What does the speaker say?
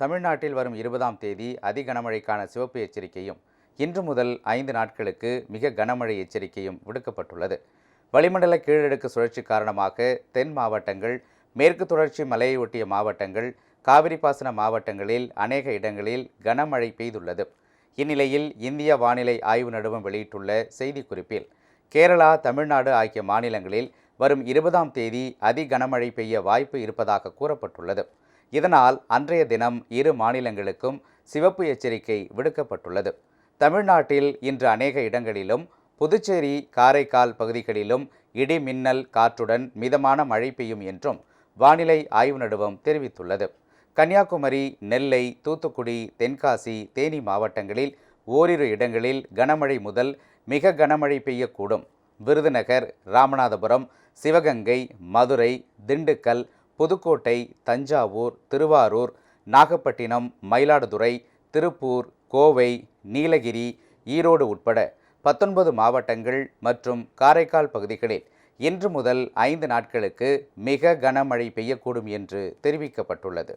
தமிழ்நாட்டில் வரும் இருபதாம் தேதி அதி கனமழைக்கான சிவப்பு எச்சரிக்கையும் இன்று முதல் ஐந்து நாட்களுக்கு மிக கனமழை எச்சரிக்கையும் விடுக்கப்பட்டுள்ளது. வளிமண்டல கீழடுக்கு சுழற்சி காரணமாக தென் மாவட்டங்கள் மேற்கு தொடர்ச்சி மலையை ஒட்டிய மாவட்டங்கள் காவிரி பாசன மாவட்டங்களில் அநேக இடங்களில் கனமழை பெய்துள்ளது. இந்நிலையில் இந்திய வானிலை ஆய்வு நடுவம் வெளியிட்டுள்ள செய்திக்குறிப்பில் கேரளா தமிழ்நாடு ஆகிய மாநிலங்களில் வரும் இருபதாம் தேதி அதி கனமழை பெய்ய வாய்ப்பு இருப்பதாக கூறப்பட்டுள்ளது. இதனால் அன்றைய தினம் இரு மாநிலங்களுக்கும் சிவப்பு எச்சரிக்கை விடுக்கப்பட்டுள்ளது. தமிழ்நாட்டில் இன்று அநேக இடங்களிலும் புதுச்சேரி காரைக்கால் பகுதிகளிலும் இடி மின்னல் காற்றுடன் மிதமான மழை பெய்யும் என்றும் வானிலை ஆய்வு நடுவம் தெரிவித்துள்ளது. கன்னியாகுமரி நெல்லை தூத்துக்குடி தென்காசி தேனி மாவட்டங்களில் ஓரிரு இடங்களில் கனமழை முதல் மிக கனமழை பெய்யக்கூடும். விருதுநகர் ராமநாதபுரம் சிவகங்கை மதுரை திண்டுக்கல் புதுக்கோட்டை தஞ்சாவூர் திருவாரூர் நாகப்பட்டினம் மயிலாடுதுறை திருப்பூர் கோவை நீலகிரி ஈரோடு உட்பட பத்தொன்பது மாவட்டங்கள் மற்றும் காரைக்கால் பகுதிகளில் இன்று முதல் ஐந்து நாட்களுக்கு மிக கனமழை பெய்யக்கூடும் என்று தெரிவிக்கப்பட்டுள்ளது.